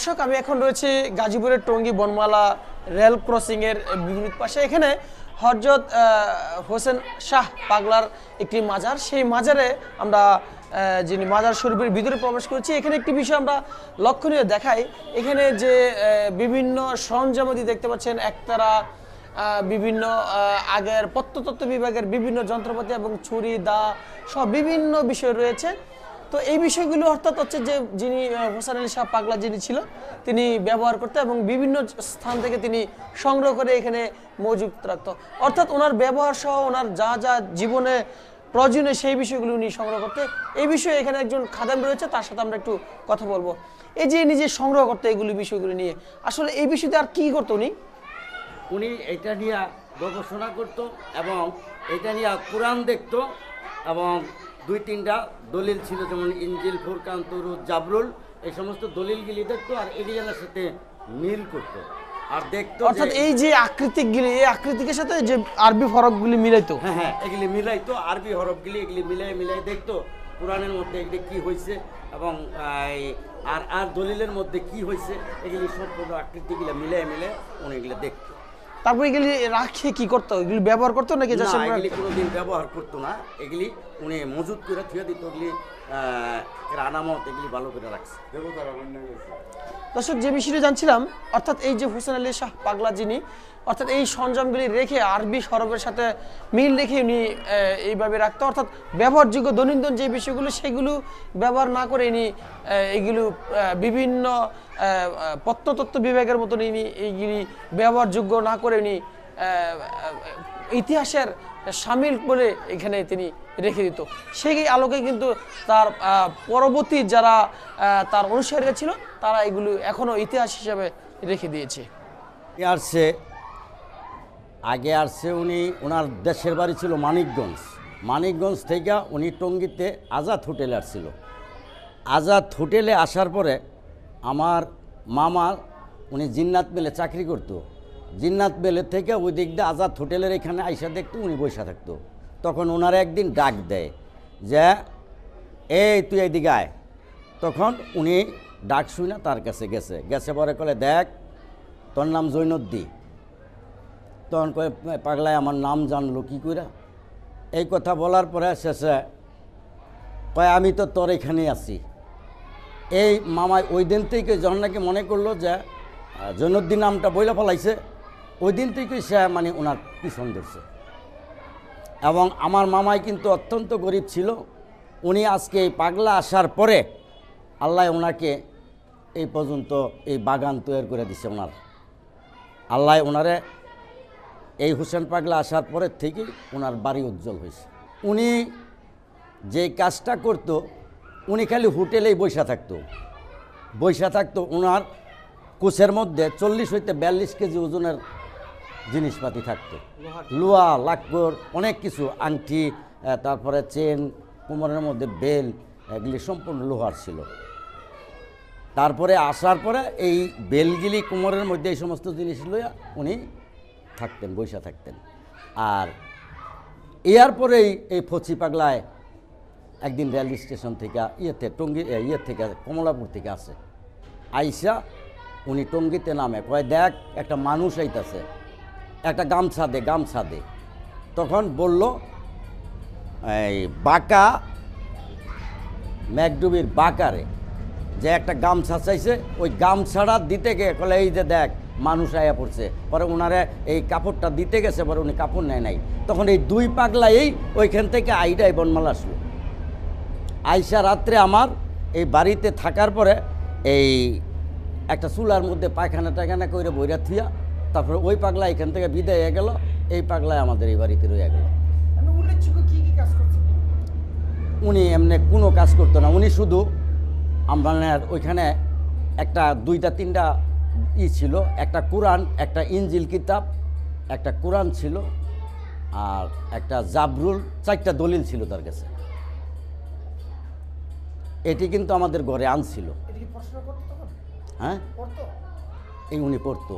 দর্শক, আমি এখন রয়েছে গাজীপুরের টঙ্গী বনমালা রেল ক্রসিংয়ের বিপরীত পাশে। এখানে হজরত হোসেন শাহ পাগলার একটি মাজার। সেই মাজারে আমরা যিনি মাজার শরীফের ভিতরে প্রবেশ করছি, এখানে একটি বিষয় আমরা লক্ষণীয় দেখাই। এখানে যে বিভিন্ন সরঞ্জামাদি দেখতে পাচ্ছেন, একতারা বিভিন্ন আগের প্রত্নতত্ত্ব বিভাগের বিভিন্ন যন্ত্রপাতি এবং ছুরি, দা, সব বিভিন্ন বিষয় রয়েছে। তো এই বিষয়গুলো অর্থাৎ হচ্ছে যে যিনি হোসেন আলী শাহ পাগলা যিনি ছিল, তিনি ব্যবহার করতো এবং বিভিন্ন স্থান থেকে তিনি সংগ্রহ করে এখানে মজুত রাখত। অর্থাৎ ওনার ব্যবহার সহ ওনার যা যা জীবনে প্রয়োজনীয় সেই বিষয়গুলো উনি সংগ্রহ করতে। এই বিষয়ে এখানে একজন খাদাম রয়েছে, তার সাথে আমরা একটু কথা বলব। এই যে নিজে সংগ্রহ করতে এগুলি বিষয়গুলো নিয়ে, আসলে এই বিষয়তে আর কি করতো উনি? উনি এটা নিয়ে গবেষণা করত এবং এটা নিয়ে কোরআন দেখত এবং দুই তিনটা দলিল ছিল যেমন ইঞ্জিল ফুরকান তরু জাবরুল এই সমস্ত দলিলগুলি দেখতো আর এলিয়ানের সাথে মিল করত। আর দেখতো অর্থাৎ এই যে আকৃতিকগুলি এই আকৃতিকের সাথে যে আরবি ফরকগুলি মিলাইতো। হ্যাঁ হ্যাঁ এগুলি মিলাইতো আরবি হরফগুলি এগুলি মিলাই মিলাই দেখতো কোরআনের মধ্যে এগুলি কি হয়েছে এবং আর আর দলিলের মধ্যে কি হয়েছে এগুলি সম্পূর্ণ আকৃতিগুলো মিলাই মিলাই উনি এগুলো দেখতো। তারপরে এগুলি রাখে কি করতো? এগুলি ব্যবহার করতো নাকি এগুলি কোনোদিন ব্যবহার করতো না। এগুলি উনি মজুদ করে থুয়ে দিত এগুলি আনামত এগুলি ভালো করে রাখছে। দর্শক যে বিষয়টি জানছিলাম অর্থাৎ এই যে হোসেন আলী শাহ পাগলা যিনি অর্থাৎ এই সরঞ্জামগুলি রেখে আরবি সরবের সাথে মিল রেখে উনি এইভাবে রাখতো অর্থাৎ ব্যবহারযোগ্য দৈনন্দিন যে বিষয়গুলো সেগুলো ব্যবহার না করে ইনি আহ, এইগুলো বিভিন্ন প্রত্নতত্ত্ব বিভাগের মতন ইনি এইগুলি ব্যবহারযোগ্য না করে উনি ইতিহাসের সামিল বলে এখানে তিনি রেখে দিত। সেই আলোকে কিন্তু তার পরবর্তী যারা তার অনুসারীরা ছিল, তারা এগুলো এখনও ইতিহাস হিসাবে রেখে দিয়েছে। আসছে, আগে আসছে উনি ওনার দেশের বাড়ি ছিল মানিকগঞ্জ। মানিকগঞ্জ থেকে উনি টঙ্গিতে আজাদ হোটেলে আসছিল আজাদ হোটেলে আসার পরে আমার মামা, উনি জিন্নাত মেলে চাকরি করতো। জিন্নাত মেলে থেকে ওই দিক দিয়ে আজাদ হোটেলের এখানে আইসা দেখতো, উনি বসে থাকতো। তখন ওনার একদিন ডাক দেয় যে এই তুই এইদিকে আয়। তখন উনি ডাক শুই না তার কাছে গেছে। গেছে পরে কলে দেখ তোর নাম জৈনদ্দি তখন কয়ে পাগলায় আমার নাম জানলো কি কইরা? এই কথা বলার পরে শেষে কয় আমি তো তোর এখানেই আছি। এই মামাই ওই দিন থেকে যখন নাকি মনে করল যে আহ, জৈনুদ্দিন নামটা বইলা ফলাইছে ওই দিন থেকেই সে মানে ওনার পিছন ধরছে। এবং আমার মামাই কিন্তু অত্যন্ত গরিব ছিল। উনি আজকে এই পাগলা আসার পরে আল্লাহ ওনাকে এই পর্যন্ত এই বাগান তৈরি করে দিছে ওনার। আল্লাহ ওনারে এই হুসেন পাগলা আসার পরের থেকেই ওনার বাড়ি উজ্জ্বল হয়েছে। উনি যে কাজটা করতো, উনি খালি হোটেলেই বৈশা থাকতো। বৈশা থাকতো ওনার কোচের মধ্যে চল্লিশ হইতে বিয়াল্লিশ কেজি ওজনের জিনিসপাতি থাকতো। লোহা লাকড় অনেক কিছু আংটি তারপরে চেন কোমরের মধ্যে বেল এগুলি সম্পূর্ণ লোহার ছিল। তারপরে আসার পরে এই বেলগিলি কোমরের মধ্যে এই সমস্ত জিনিস লইয়া উনি থাকতেন বৈশা থাকতেন। আর ইয়ার পরেই এই ফচি পাগলায় একদিন রেল স্টেশন থেকে ইয়েতে টঙ্গি ইয়ে থেকে কমলাপুর থেকে আসে। আইসা উনি টঙ্গিতে নামে কয় দেখ একটা মানুষ আইতাছে। একটা গামছা দে গামছা দে। তখন বলল, এই বাঁকা ম্যাকডুবির বাঁকারে, যে একটা গামছা চাইছে, ওই গামছাটা দিতে গিয়ে কলে এই যে দেখ, মানুষ আয়া পড়ছে। পরে ওনারে এই কাপড়টা দিতে গেছে, পরে উনি কাপড় নেয় নাই। তখন এই দুই পাগলাই ওইখান থেকে আইডাই বনমালা আসলো। আইসা রাত্রে আমার এই বাড়িতে থাকার পরে এই একটা চুলার মধ্যে পায়খানা টায়খানা করে বইরা থুয়া তারপরে ওই পাগলা এখান থেকে বিদায় হয়ে গেল এই পাগলায় আমাদের এই বাড়িতে রয়ে গেল। উনি এমনি কোনো কাজ করতো না উনি শুধু আমাদের ওইখানে একটা দুইটা তিনটা ই ছিল একটা কোরআন একটা ইঞ্জিল কিতাব একটা কোরআন ছিল আর একটা জাবরুল চারটা দলিল ছিল তার কাছে। এটি কিন্তু আমাদের ঘরে আনছিল হ্যাঁ? এই উনি পড়তো।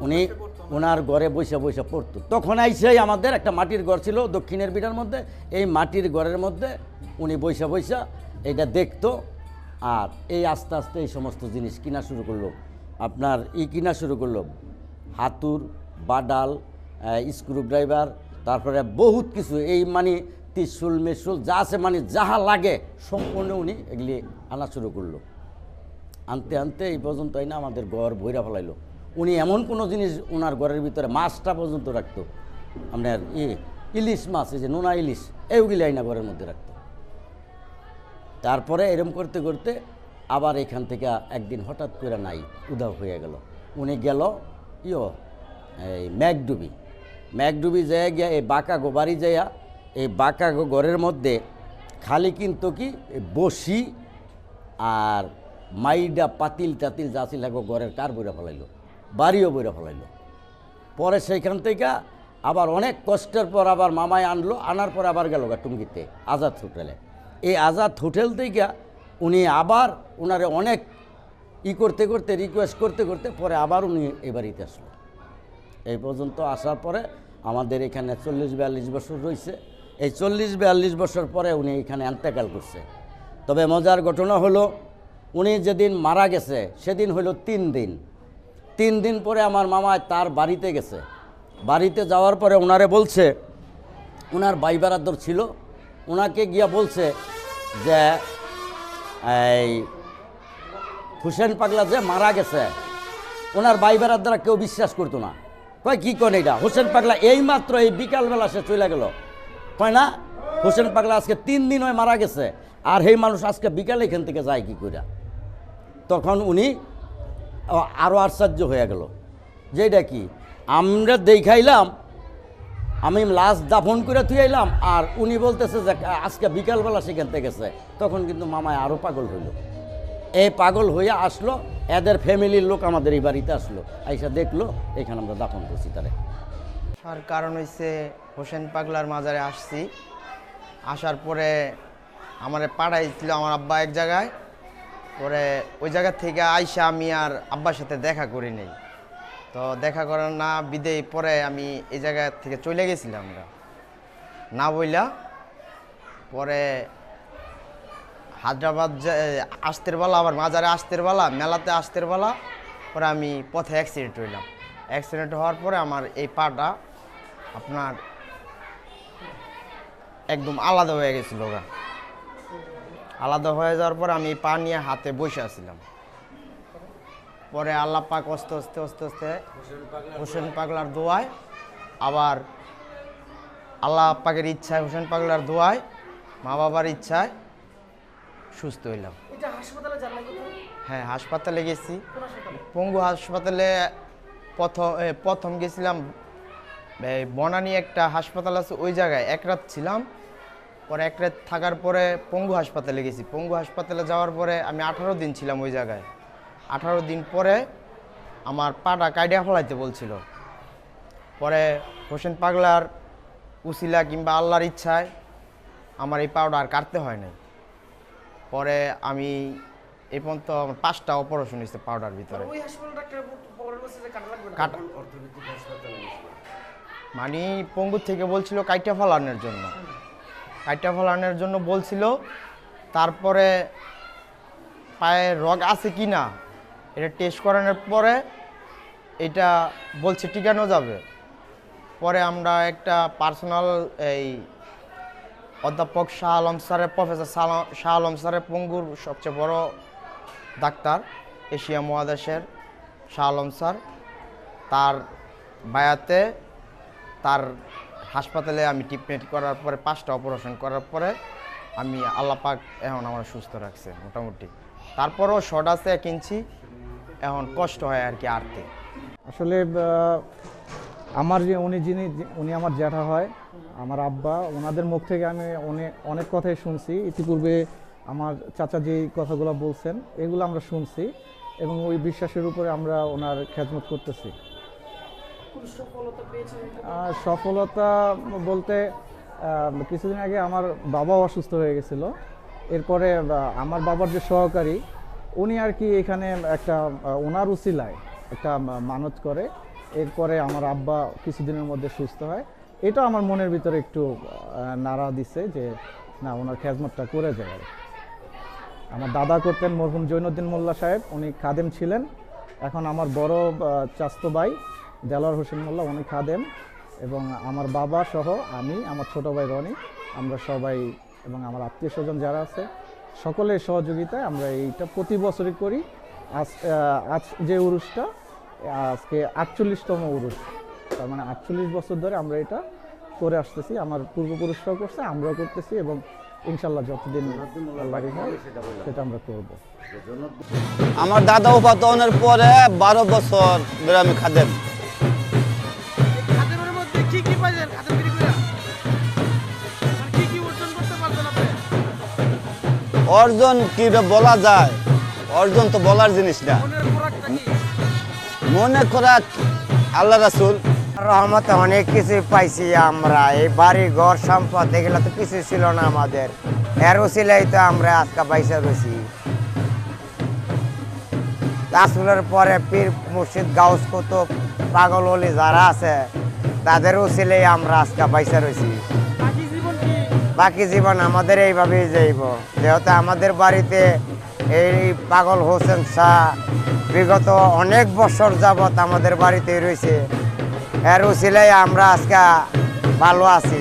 উনি ওনার ঘরে বসে বসে পড়তো। তখন আইসেই আমাদের একটা মাটির ঘর ছিল দক্ষিণের বিটার মধ্যে। এই মাটির ঘরের মধ্যে উনি বসে বসে এটা দেখতো আর এই আস্তে আস্তে এই সমস্ত জিনিস কিনা শুরু করল। আপনার ই কিনা শুরু করল। হাতুর, বাডাল স্ক্রু ড্রাইভার তারপরে বহুত কিছু। এই মানে ত্রিশুল, মেশুল, যা আছে মানে যাহা লাগে সম্পূর্ণ উনি এগুলি আনা শুরু করল। আনতে আনতে এই পর্যন্ত না আমাদের ঘর বইরা ফেলাইলো। উনি এমন কোনো জিনিস ওনার ঘরের ভিতরে মাছটা পর্যন্ত রাখতো। আপনার ই, ইলিশ মাছ, এই যে নোনা ইলিশ এইগুলি আইনা ঘরের মধ্যে রাখতো। তারপরে এরম করতে করতে আবার এখান থেকে একদিন হঠাৎ করে নাই, উধাও হয়ে গেল। উনি গেল, ইয়ো, এই ম্যাকডুবি। ম্যাকডুবি যায় গিয়া এই বাঁকা বাড়ি যাইয়া এই বাঁকা ঘরের মধ্যে খালি কিন্তু কি বসি আর মাইডা পাতিল টাতিল যা ছিল ঘরের কার বইরা ফেলাইলো। বাড়িও বইরা ফেলাইলো। পরে সেইখান থেকে আবার অনেক কষ্টের পর আবার মামায় আনলো, আনার পর আবার গেল গা টুঙ্গিতে, আজাদ হোটেলে। এই আজাদ হোটেল থেকে উনি আবার ওনারে অনেক ই করতে করতে রিকোয়েস্ট করতে করতে পরে আবার উনি এই বাড়িতে আসলো। এই পর্যন্ত আসার পরে আমাদের এখানে চল্লিশ বিয়াল্লিশ বছর রয়েছে। এই চল্লিশ বিয়াল্লিশ বছর পরে উনি এখানে এন্তেকাল করছে। তবে মজার ঘটনা হলো, উনি যেদিন মারা গেছে, সেদিন হলো তিন দিন। তিন দিন পরে আমার মামা তার বাড়িতে গেছে। বাড়িতে যাওয়ার পরে ওনারে বলছে ওনার ভাই বারাদ্দর ছিল ওনাকে গিয়া বলছে যে, এই হুসেন পাগলা যে মারা গেছে ওনার ভাই বেড়ার দ্বারা কেউ বিশ্বাস করতো না। কয়, কি কন এটা হোসেন পাগলা এই মাত্র এই বিকালবেলা সে চলে গেল। কয় না, হোসেন পাগলা আজকে তিন দিন হয়ে মারা গেছে, আর সেই মানুষ আজকে বিকালে এখান থেকে যায় কি করে তখন উনি আরও আশ্চর্য হয়ে গেল। যেটা কি? আমরা দেখাইলাম, আমি লাশ দাফন করে থুয়ে এলাম আর উনি বলতেছে যে, আজকে বিকালবেলা সেখান থেকে গেছে। তখন কিন্তু মামায় আরও পাগল হইল। এই পাগল হয়ে আসলো, এদের ফ্যামিলির লোক আমাদের এই বাড়িতে আসলো। আইসা দেখল, এখানে আমরা দাফন করছি তারে। আর কারণ হইছে, হোসেন পাগলার মাজারে আসছি। আসার পরে আমার পাঠাইছিল আমার আব্বা এক জায়গায়। পরে ওই জায়গা থেকে আইসা আমি আর আব্বার সাথে দেখা করি নাই। তো দেখা করার না বিদেয় পরে আমি এই জায়গা থেকে চলে গেছিলাম আমরা। না বইলা পরে হায়দ্রাবাদ আসতের বেলা, আবার মাজারে আসতের বেলা, মেলাতে আসতের বেলা, পরে আমি পথে অ্যাক্সিডেন্ট হইলাম। অ্যাক্সিডেন্ট হওয়ার পরে আমার এই পাটা আপনার একদম আলাদা হয়ে গেছিল গা। আলাদা হয়ে যাওয়ার পর আমি পা নিয়ে হাতে বসে আছিলাম। পরে আল্লাহ পাক আস্তে আস্তে আস্তে আস্তে হোসেন পাগলার দোয়ায় আবার আল্লাহ পাকের ইচ্ছায় হোসেন পাগলার দোয়ায় মা বাবার ইচ্ছায় সুস্থ হইলাম। হ্যাঁ হাসপাতালে গেছি। পঙ্গু হাসপাতালে প্রথম প্রথম গেছিলাম। বনানী একটা হাসপাতাল আছে ওই জায়গায়। এক রাত ছিলাম পরে এক রাত থাকার পরে পঙ্গু হাসপাতালে গেছি। পঙ্গু হাসপাতালে যাওয়ার পরে আমি আঠারো দিন ছিলাম ওই জায়গায়। আঠারো দিন পরে আমার পাটা কাইডিয়া ফলাইতে বলছিল। পরে হোসেন পাগলার উসিলা কিংবা আল্লাহর ইচ্ছায় আমার এই পাউডার আর কাটতে হয় নাই। পরে আমি এই পর্যন্ত আমার পাঁচটা অপারেশন হয়েছে পাউডার ভিতরে। মানে পঙ্গুর থেকে বলছিল কাইটা ফলানোর জন্য। কাইটা ফলানোর জন্য বলছিল, তারপরে পায়ে রগ আছে কি না, এটা টেস্ট করানোর পরে এটা বলছে টিকানো যাবে। পরে আমরা একটা পার্সোনাল এই অধ্যাপক শাহ আলম স্যারের প্রফেসর শাহ আলম স্যারের পঙ্গুর সবচেয়ে বড় ডাক্তার, এশিয়া মহাদেশের শাহ আলম স্যার। তার বায়াতে তার হাসপাতালে আমি ট্রিটমেন্ট করার পরে, পাঁচটা অপারেশন করার পরে আমি আল্লাহ পাক এখন আমার সুস্থ রাখছে, মোটামুটি। তারপরও শর্ট আছে এক ইঞ্চি, এখন কষ্ট হয় আর কি আরতে। আসলে আমার যে, উনি যিনি, উনি আমার জ্যাঠা হয়, আমার আব্বা, ওনাদের মুখ থেকে আমি অনেক অনেক কথাই শুনছি। ইতিপূর্বে আমার চাচা যে কথাগুলো বলছেন, এগুলো আমরা শুনছি এবং ওই বিশ্বাসের উপরে আমরা ওনার খেদমত করতেছি। সফলতা বলতে? কিছুদিন আগে আমার বাবাও অসুস্থ হয়ে গেছিল। এরপরে আমার বাবার যে সহকারী, উনি আর কি এখানে একটা ওনার উচিলায় একটা মানত করে। এরপরে আমার আব্বা কিছুদিনের মধ্যে সুস্থ হয়। এটা আমার মনের ভিতরে একটু নাড়া দিছে যে, না, ওনার খেজমতটা করে যায় আর আমার দাদা করতেন মরহুম জৈনুদ্দিন মোল্লা সাহেব, উনি খাদেম ছিলেন। এখন আমার বড় চাস্তো ভাই দেলোয়ার হোসেন মোল্লা, উনি খাদেম এবং আমার বাবা সহ আমি, আমার ছোট ভাই রনি, আমরা সবাই এবং আমার আত্মীয় স্বজন যারা আছে, সকলের সহযোগিতায় আমরা এইটা প্রতি বছরই করি। আজ আজ যে উরুসটা আজকে আটচল্লিশতম উরুস তার মানে আটচল্লিশ বছর ধরে আমরা এটা করে আসতেছি, আমার পূর্বপুরুষরাও করছে, আমরাও করতেছি এবং ইনশাল্লাহ যতদিন সেটা আমরা করব। আমার দাদা উপাতনের পরে বারো বছর ধরে আমি অর্জন কি বলা যায়? অর্জন তো বলার জিনিস না। মনে করা আল্লাহ রাসুল। রহমতে অনেক কিছু পাইছি আমরা। এই বাড়ি, ঘর, সম্পদ, এগুলো তো কিছু ছিল না আমাদের। এর উসিলাই তো আমরা আজকে পাইসা রয়েছি। রাসুলের পরে পীর মুর্শিদ গাউস কুতুব, পাগল অলি যারা আছে, তাদের উসিলেই আমরা আজকে পাইসা রয়েছি। বাকি জীবন আমাদের এইভাবেই যাইব। যেহেতু আমাদের বাড়িতে এই পাগল হোসেন শাহ বিগত অনেক বছর যাবৎ আমাদের বাড়িতে রয়েছে। এর উচিলাই আমরা আজকে ভালো আছি।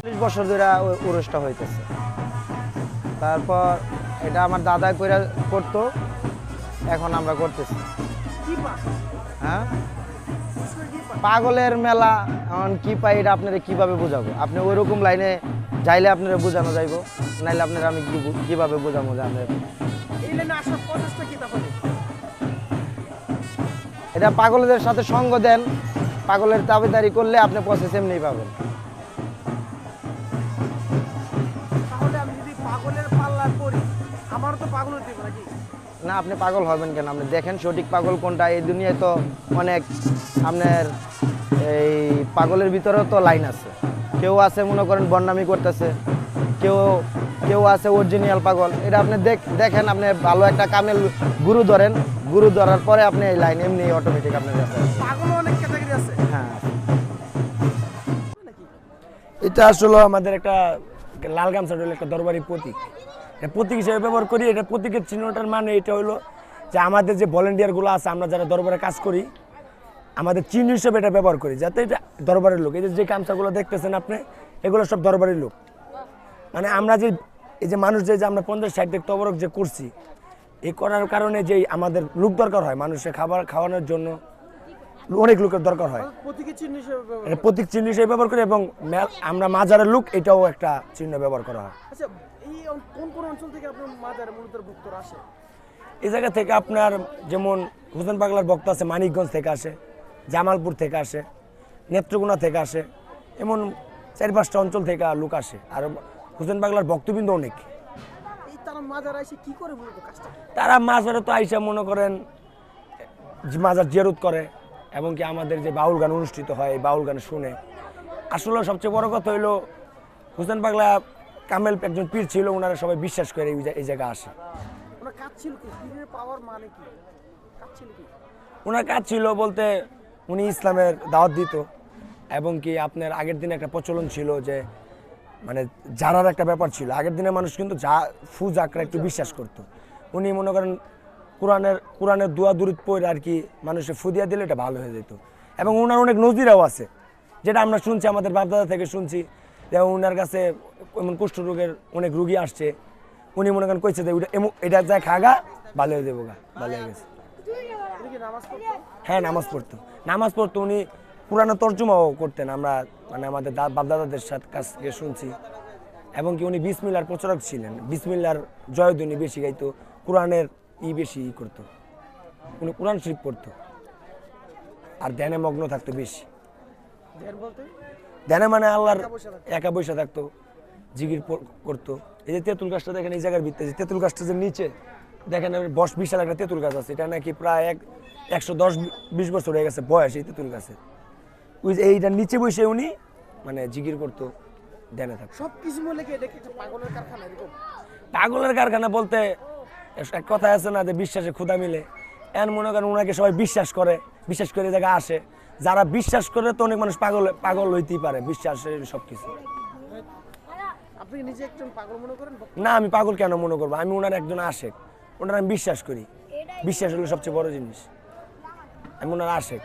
চল্লিশ বছর ধরে উরসটা হইতেছে। তারপর এটা আমার দাদা করে করতো এখন আমরা করতেছি। হ্যাঁ? পাগলের মেলা এখন কি পাই এটা আপনারা কীভাবে বোঝাবো? আপনি ওইরকম লাইনে যাইলে আপনারা বোঝানো যাইব নাইলে আপনারা আমি কীভাবে বোঝাবো যে আপনার এটা পাগলদের সাথে সঙ্গ দেন পাগলের দাবিদারি করলে আপনি প্রসেস এমনি পাবেন। তাহলে আমি যদি পাগলের পাল্লা করি আমারও তো পাগল হতে নাকি? না আপনি পাগল হবেন কেন? আপনি দেখেন সঠিক পাগল কোনটা। এই দুনিয়ায় তো অনেক আপনার এই পাগলের ভিতরেও তো লাইন আছে। কেউ আছে মনে করেন বন্যামি করতেছে। কেউ কেউ আছে অরিজিনাল পাগল। এটা আপনি দেখ দেখেন আপনি ভালো একটা কামেল গুরু ধরেন। গুরু ধরার পরে আপনি এই লাইন এমনি অটোমেটিক আপনার কাছে আসবে। পাগল অনেক ক্যাটাগরি আছে। হ্যাঁ। এটা আসলে আমাদের একটা লাল গামছা হলো একটা দরবারি প্রতীক। প্রতীক হিসেবে ব্যবহার করি এটা প্রতীকের চিহ্নটার মানে এটা হলো যে আমাদের যে ভলেন্টিয়ারগুলো আছে আমরা যারা দরবারে কাজ করি আমাদের চিহ্ন হিসেবে এটা ব্যবহার করি যাতে এটা দরবারের লোক এই যে যে গামছাগুলো দেখতেছেন আপনি এগুলো সব দরবারের লোক। মানে আমরা যে এই যে মানুষ যে আমরা পঞ্চাশ ষাট দেখতে অবরোধ যে করছি এই করার কারণে যে আমাদের লোক দরকার হয় মানুষের খাবার খাওয়ানোর জন্য অনেক লোকের দরকার হয়। প্রতীকী চিহ্ন হিসেবে ব্যবহার এটা প্রতীক চিহ্ন হিসেবে ব্যবহার করি এবং আমরা মাজারের লুক এটাও একটা চিহ্ন ব্যবহার করা হয়। আচ্ছা এই কোন কোন অঞ্চল থেকে আপনার মাজারে মূলত ভক্তরা আসে? এই জায়গা থেকে আপনার যেমন হোসেন পাগলার ভক্ত আছে মানিকগঞ্জ থেকে আসে জামালপুর থেকে আসে নেত্রকোনা থেকে আসে এমন চার পাঁচটা অঞ্চল থেকে লোক আসে। আর হোসেন পাগলার ভক্তবৃন্দ অনেক। তারা মাজারে তো আইসা মনে করেন যে মাজার জিয়ারত করে এবং কি আমাদের যে বাউল গান অনুষ্ঠিত হয় বাউল গান শুনে। আসলে সবচেয়ে বড় কথা হইল হোসেন পাগলা কামেল একজন পীর ছিল ওনারা সবাই বিশ্বাস করে এই জায়গায় আসে। ওনার কাজ ছিল মানে কাজ ছিল কি? ওনার কাজ ছিল বলতে উনি ইসলামের দাওয়াত দিত এবং কি আপনার আগের দিনে একটা প্রচলন ছিল যে মানে জারার একটা ব্যাপার ছিল। আগের দিনে মানুষ কিন্তু যা ফু জাকরা একটু বিশ্বাস করতো। উনি মনে করেন কোরআনের কোরআনের দোয়া দূরিত পড়ে আর কি মানুষের ফুদিয়া দিলে এটা ভালো হয়ে যেত। এবং ওনার অনেক নজিরাও আছে। যেটা আমরা শুনছি আমাদের বাপদাদা থেকে শুনছি যে ওনার কাছে এমন কুষ্ঠরোগের অনেক রুগী আসছে, উনি মনে করেন কইছে যে এটা যা খাগা, ভালো হয়ে যাব গা, ভালো হয়ে গেছে। হ্যাঁ নামাজ পড়তো। নামাজ পড়তো, উনি পুরানো তর্জমাও করতেন, আমরা মানে আমাদের বাপদাদাদের সাথে কাছ থেকে শুনছি। এবং কি উনি বিসমিল্লার প্রচারক ছিলেন, বিসমিল্লার জয়ধ্বনি বেশি গাইতো, কোরআনের ই বেশি ই করতো। উনি কোরআন শরীফ পড়তো, আর ধ্যানে মগ্ন থাকতো বেশি। ধ্যান মানে আল্লাহর একা বসে থাকতো। জিগির করতো। এই যে তেঁতুল গাছটা দেখেন এই জায়গার ভিতরে যে তেঁতুল গাছটা যে নিচে দেখেন বস বিশাল একটা তেঁতুল গাছ আছে। এটা নাকি প্রায় এক একশো দশ বিশ বছর হয়ে গেছে বয়স এই তেঁতুল গাছের ওই যে এইটার নিচে বসে উনি মানে জিগির করতো ধ্যানে থাকতো। সব কিছু বলে কি এটা কি পাগলের কারখানা এরকম? পাগলের কারখানা বলতে এক কথা আছে না যে বিশ্বাসে ক্ষুদা মিলে। এন মনে করেন ওনাকে সবাই বিশ্বাস করে বিশ্বাস করে এই জায়গায় আসে। যারা বিশ্বাস করে তো অনেক মানুষ পাগল পাগল হইতেই পারে বিশ্বাসের সব কিছু আপনি কি নিজে একজন পাগল মনে করেন? না আমি পাগল কেন মনে করব? আমি ওনার একজন আশেক। ওনার আমি বিশ্বাস করি। বিশ্বাস হলো সবচেয়ে বড় জিনিস। আমি ওনার আশেক।